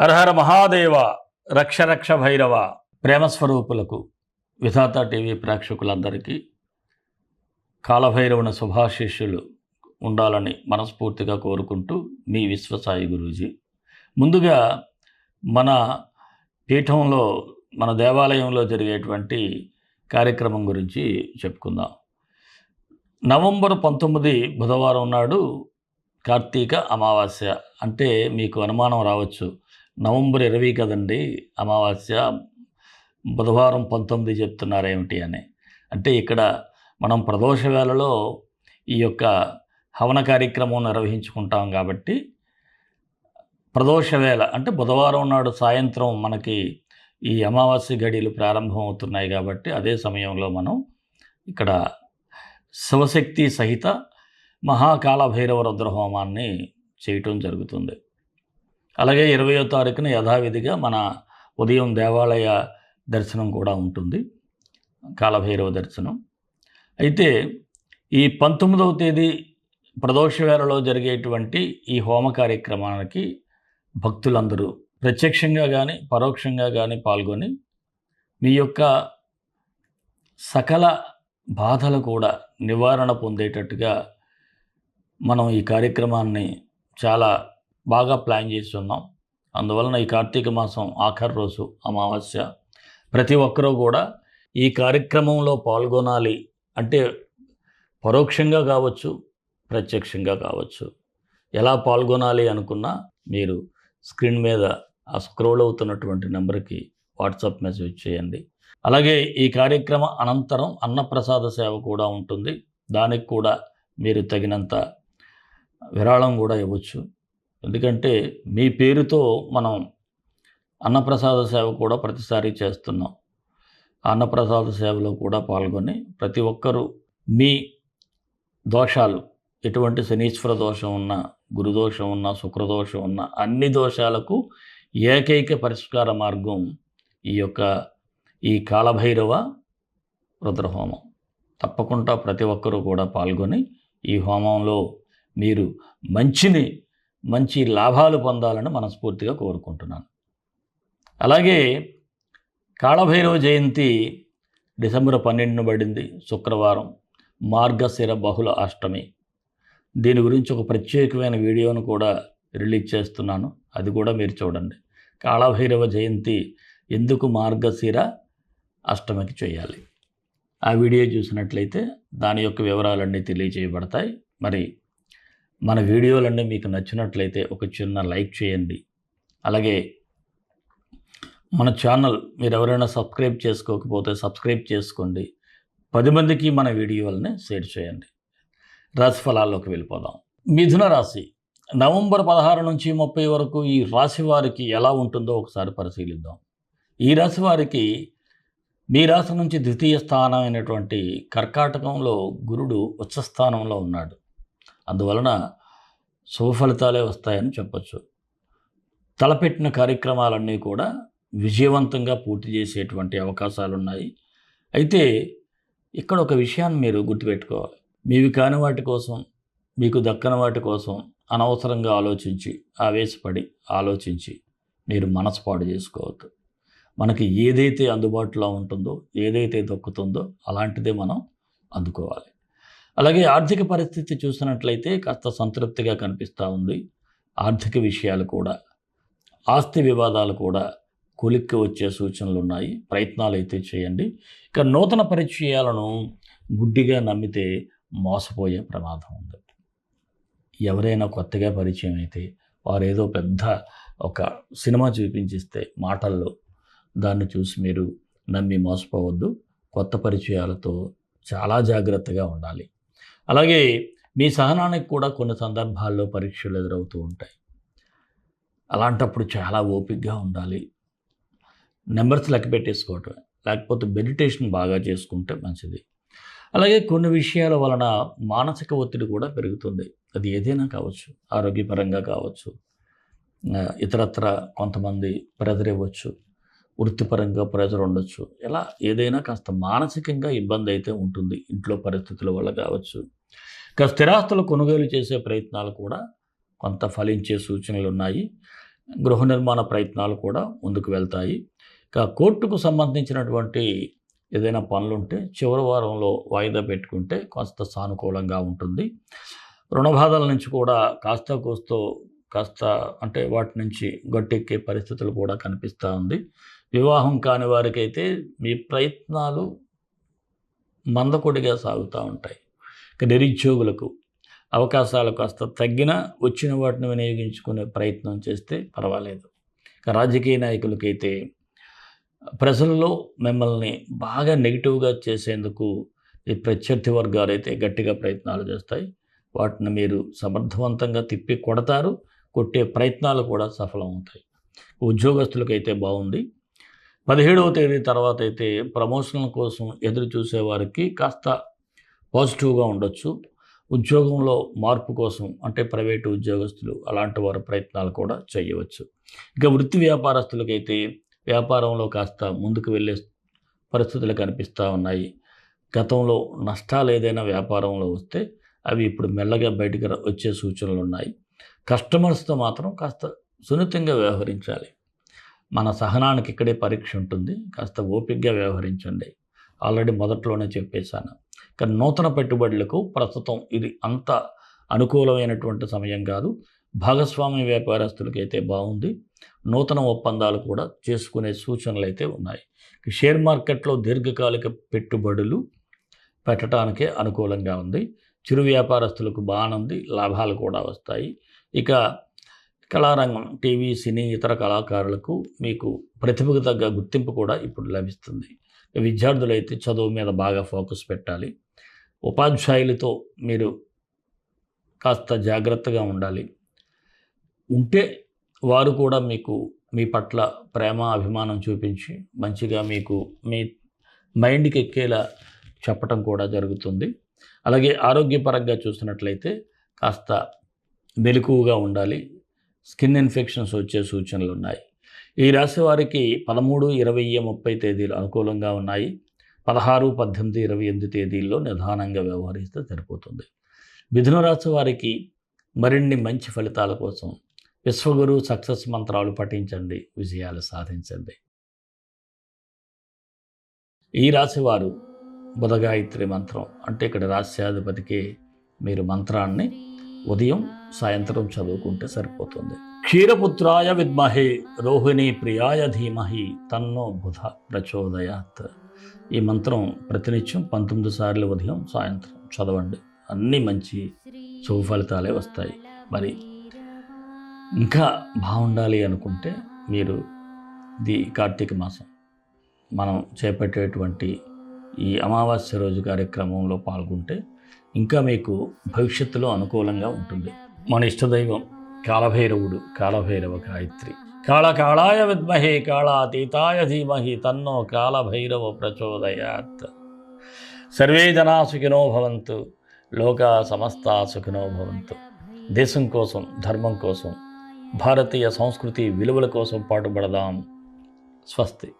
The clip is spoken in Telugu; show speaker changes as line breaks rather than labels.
హరహర మహాదేవ రక్ష రక్ష భైరవ ప్రేమస్వరూపులకు విధాత టీవీ ప్రేక్షకులందరికీ కాలభైరవుని శుభాశిష్యులు ఉండాలని మనస్ఫూర్తిగా కోరుకుంటూ మీ విశ్వసాయి గురూజీ. ముందుగా మన పీఠంలో మన దేవాలయంలో జరిగేటువంటి కార్యక్రమం గురించి చెప్పుకుందాం. నవంబర్ పంతొమ్మిది బుధవారం నాడు కార్తీక అమావాస్య అంటే మీకు అనుమానం రావచ్చు. నవంబర్ ఇరవై కదండి అమావాస్య బుధవారం పంతొమ్మిది చెప్తున్నారేమిటి అని. అంటే ఇక్కడ మనం ప్రదోష వేళలో ఈ యొక్క హవన కార్యక్రమం నిర్వహించుకుంటాం కాబట్టి ప్రదోష వేళ అంటే బుధవారం నాడు సాయంత్రం మనకి ఈ అమావాస్య గడియలు ప్రారంభం అవుతున్నాయి కాబట్టి అదే సమయంలో మనం ఇక్కడ శివశక్తి సహిత మహాకాల భైరవ రుద్రహోమాన్ని చేయటం జరుగుతుంది. అలాగే ఇరవయో తారీఖున యథావిధిగా మన ఉదయం దేవాలయ దర్శనం కూడా ఉంటుంది కాలభైరవ దర్శనం. అయితే ఈ పంతొమ్మిదవ తేదీ ప్రదోషవేళలో జరిగేటువంటి ఈ హోమ కార్యక్రమానికి భక్తులందరూ ప్రత్యక్షంగా కానీ పరోక్షంగా కానీ పాల్గొని మీ యొక్క సకల బాధలు కూడా నివారణ పొందేటట్టుగా మనం ఈ కార్యక్రమాన్ని చాలా బాగా ప్లాన్ చేసి ఉన్నాం. అందువలన ఈ కార్తీక మాసం ఆఖరి రోజు అమావాస్య. ప్రతి ఒక్కరూ కూడా ఈ కార్యక్రమంలో పాల్గొనాలి. అంటే పరోక్షంగా కావచ్చు ప్రత్యక్షంగా కావచ్చు. ఎలా పాల్గొనాలి అనుకున్నా మీరు స్క్రీన్ మీద ఆ స్క్రోల్ అవుతున్నటువంటి నెంబర్కి వాట్సాప్ మెసేజ్ చేయండి. అలాగే ఈ కార్యక్రమ అనంతరం అన్నప్రసాద సేవ కూడా ఉంటుంది. దానికి కూడా మీరు తగినంత విరాళం కూడా ఇవ్వచ్చు. ఎందుకంటే మీ పేరుతో మనం అన్నప్రసాద సేవ కూడా ప్రతిసారి చేస్తున్నాం. అన్నప్రసాద సేవలో కూడా పాల్గొని ప్రతి ఒక్కరూ మీ దోషాలు ఎటువంటి శనీశ్వర దోషం ఉన్నా గురుదోషం ఉన్నా శుక్రదోషం ఉన్నా అన్ని దోషాలకు ఏకైక పరిష్కార మార్గం ఈ యొక్క ఈ కాలభైరవ రుద్రహోమం. తప్పకుండా ప్రతి ఒక్కరూ కూడా పాల్గొని ఈ హోమంలో మీరు మంచిని మంచి లాభాలు పొందాలని మనస్ఫూర్తిగా కోరుకుంటున్నాను. అలాగే కాళభైరవ జయంతి డిసెంబర్ పన్నెండున పడింది శుక్రవారం మార్గశిర బహుళ అష్టమి. దీని గురించి ఒక ప్రత్యేకమైన వీడియోను కూడా రిలీజ్ చేస్తున్నాను అది కూడా మీరు చూడండి. కాళభైరవ జయంతి ఎందుకు మార్గశిర అష్టమికి చేయాలి? ఆ వీడియో చూసినట్లయితే దాని యొక్క వివరాలన్నీ తెలియజేయబడతాయి. మరి మన వీడియోలన్నీ మీకు నచ్చినట్లయితే ఒక చిన్న లైక్ చేయండి. అలాగే మన ఛానల్ మీరు ఎవరైనా సబ్స్క్రైబ్ చేసుకోకపోతే సబ్స్క్రైబ్ చేసుకోండి. పది మందికి మన వీడియోలని షేర్ చేయండి. రాశి ఫలాల్లోకి వెళ్ళిపోదాం. మిథున రాశి. నవంబర్ పదహారు నుంచి ముప్పై వరకు ఈ రాశి వారికి ఎలా ఉంటుందో ఒకసారి పరిశీలిద్దాం. ఈ రాశి వారికి మీ రాశి నుంచి ద్వితీయ స్థానం అయినటువంటి కర్కాటకంలో గురుడు ఉచ్చస్థానంలో ఉన్నాడు. అందువలన శుభ ఫలితాలే వస్తాయని చెప్పచ్చు. తలపెట్టిన కార్యక్రమాలన్నీ కూడా విజయవంతంగా పూర్తి చేసేటువంటి అవకాశాలు ఉన్నాయి అయితే ఇక్కడ ఒక విషయాన్ని మీరు గుర్తుపెట్టుకోవాలి. మీవి కాని వాటి కోసం మీకు దక్కని వాటి కోసం అనవసరంగా ఆలోచించి ఆవేశపడి ఆలోచించి మీరు మనస్పాటు చేసుకోవద్దు. మనకి ఏదైతే అందుబాటులో ఉంటుందో ఏదైతే దొక్కుతుందో అలాంటిదే మనం అందుకోవాలి. అలాగే ఆర్థిక పరిస్థితి చూసినట్లయితే కాస్త సంతృప్తిగా కనిపిస్తూ ఉంది. ఆర్థిక విషయాలు కూడా ఆస్తి వివాదాలు కూడా కొలిక్కి వచ్చే సూచనలు ఉన్నాయి ప్రయత్నాలు అయితే చేయండి. ఇక నూతన పరిచయాలను గుడ్డిగా నమ్మితే మోసపోయే ప్రమాదం ఉంది. ఎవరైనా కొత్తగా పరిచయం అయితే వారు ఏదో పెద్ద ఒక సినిమా చూపించిస్తే మాటల్లో దాన్ని చూసి మీరు నమ్మి మోసపోవద్దు. కొత్త పరిచయాలతో చాలా జాగ్రత్తగా ఉండాలి. అలాగే మీ సహనానికి కూడా కొన్ని సందర్భాల్లో పరీక్షలు ఎదురవుతూ ఉంటాయి. అలాంటప్పుడు చాలా ఓపికగా ఉండాలి. నెంబర్స్ లెక్క పెట్టేసుకోవటమే. లేకపోతే మెడిటేషన్ బాగా చేసుకుంటే మంచిది. అలాగే కొన్ని విషయాల వలన మానసిక ఒత్తిడి కూడా పెరుగుతుంది. అది ఏదైనా కావచ్చు. ఆరోగ్యపరంగా కావచ్చు. ఇతరత్ర కొంతమంది ప్రెజర్ ఇవ్వచ్చు వృత్తిపరంగా ప్రెజర్ ఉండొచ్చు ఇలా ఏదైనా కాస్త మానసికంగా ఇబ్బంది అయితే ఉంటుంది ఇంట్లో పరిస్థితుల వల్ల కావచ్చు. ఇక స్థిరాస్తులు కొనుగోలు చేసే ప్రయత్నాలు కూడా కొంత ఫలించే సూచనలు ఉన్నాయి గృహ నిర్మాణ ప్రయత్నాలు కూడా ముందుకు వెళ్తాయి. ఇక కోర్టుకు సంబంధించినటువంటి ఏదైనా పనులుంటే చివరి వారంలో వాయిదా పెట్టుకుంటే కాస్త సానుకూలంగా ఉంటుంది. రుణబాధల నుంచి కూడా కాస్త కోస్తో కాస్త అంటే వాటి నుంచి గట్టెక్కే పరిస్థితులు కూడా కనిపిస్తూ ఉంది. వివాహం కాని వారికైతే మీ ప్రయత్నాలు మందకొడిగా సాగుతూ ఉంటాయి. ఇక నిరుద్యోగులకు అవకాశాలు కాస్త తగ్గినా వచ్చిన వాటిని వినియోగించుకునే ప్రయత్నం చేస్తే పర్వాలేదు. ఇక రాజకీయ నాయకులకైతే ప్రజల్లో మిమ్మల్ని బాగా నెగిటివ్గా చేసేందుకు ఈ ప్రత్యర్థి వర్గాలు అయితే గట్టిగా ప్రయత్నాలు చేస్తాయి. వాటిని మీరు సమర్థవంతంగా తిప్పి కొడతారు కొట్టే ప్రయత్నాలు కూడా సఫలమవుతాయి. ఉద్యోగస్తులకైతే బాగుంది. పదిహేడవ తేదీ తర్వాత అయితే ప్రమోషన్ల కోసం ఎదురు చూసే వారికి కాస్త పాజిటివ్గా ఉండొచ్చు. ఉద్యోగంలో మార్పు కోసం అంటే ప్రైవేటు ఉద్యోగస్తులు అలాంటి వారి ప్రయత్నాలు కూడా చేయవచ్చు. ఇక వృత్తి వ్యాపారస్తులకైతే వ్యాపారంలో కాస్త ముందుకు వెళ్ళే పరిస్థితులు కనిపిస్తూ ఉన్నాయి. గతంలో నష్టాలు ఏదైనా వ్యాపారంలో వస్తే అవి ఇప్పుడు మెల్లగా బయటకు వచ్చే సూచనలు ఉన్నాయి. కస్టమర్స్తో మాత్రం కాస్త సున్నితంగా వ్యవహరించాలి. మన సహనానికి ఇక్కడే పరీక్ష ఉంటుంది. కాస్త ఓపికగా వ్యవహరించండి. ఆల్రెడీ మొదట్లోనే చెప్పేశాను. కానీ నూతన పెట్టుబడులకు ప్రస్తుతం ఇది అంత అనుకూలమైనటువంటి సమయం కాదు. భాగస్వామ్య వ్యాపారస్తులకైతే బాగుంది. నూతన ఒప్పందాలు కూడా చేసుకునే సూచనలు అయితే ఉన్నాయి. షేర్ మార్కెట్లో దీర్ఘకాలిక పెట్టుబడులు పెట్టడానికే అనుకూలంగా ఉంది. చిరు వ్యాపారస్తులకు బాగానుంది లాభాలు కూడా వస్తాయి. ఇక కళారంగం టీవీ సినీ ఇతర కళాకారులకు మీకు ప్రతిభకు తగ్గ గుర్తింపు కూడా ఇప్పుడు లభిస్తుంది. విద్యార్థులైతే చదువు మీద బాగా ఫోకస్ పెట్టాలి. ఉపాధ్యాయులతో మీరు కాస్త జాగ్రత్తగా ఉండాలి. ఉంటే వారు కూడా మీకు మీ పట్ల ప్రేమ అభిమానం చూపించి మంచిగా మీకు మీ మైండ్కి ఎక్కేలా చెప్పటం కూడా జరుగుతుంది. అలాగే ఆరోగ్యపరంగా చూసినట్లయితే కాస్త మెలకువగా ఉండాలి. స్కిన్ ఇన్ఫెక్షన్స్ వచ్చే సూచనలు ఉన్నాయి. ఈ రాశి వారికి పదమూడు ఇరవై ముప్పై తేదీలు అనుకూలంగా ఉన్నాయి. పదహారు పద్దెనిమిది ఇరవై ఎనిమిది తేదీల్లో నిదానంగా వ్యవహరిస్తే సరిపోతుంది. మిథున రాశి వారికి మరిన్ని మంచి ఫలితాల కోసం విశ్వగురు సక్సెస్ మంత్రాలు పఠించండి విజయాలు సాధించండి. ఈ రాశివారు బుధగాయత్రి మంత్రం అంటే ఇక్కడ రాశ్యాధిపతికి మీరు మంత్రాన్ని ఉదయం సాయంత్రం చదువుకుంటే సరిపోతుంది. క్షీరపుత్రాయ విద్మహే రోహిణి ప్రియాయ ధీమహి తన్నో బుధ ప్రచోదయాత్. ఈ మంత్రం ప్రతినిత్యం పంతొమ్మిది సార్లు ఉదయం సాయంత్రం చదవండి. అన్నీ మంచి శుభ ఫలితాలే వస్తాయి. మరి ఇంకా బాగుండాలి అనుకుంటే మీరు ది కార్తీక మాసం మనం చేపట్టేటువంటి ఈ అమావాస్య రోజు కార్యక్రమంలో పాల్గొంటే ఇంకా మీకు భవిష్యత్తులో అనుకూలంగా ఉంటుంది. మన ఇష్టదైవం కాలభైరవుడు కాలభైరవ గాయత్రి. కాళ కాళాయ విద్మహే కాళాతీతాయ ధీమహి తన్నో కాలభైరవ ప్రచోదయాత్. సర్వే జనా సుఖినో భవంతు లోక సమస్త సుఖినో భవంతు. దేశం కోసం ధర్మం కోసం భారతీయ సంస్కృతి విలువల కోసం పాటుపడదాం. స్వస్తి.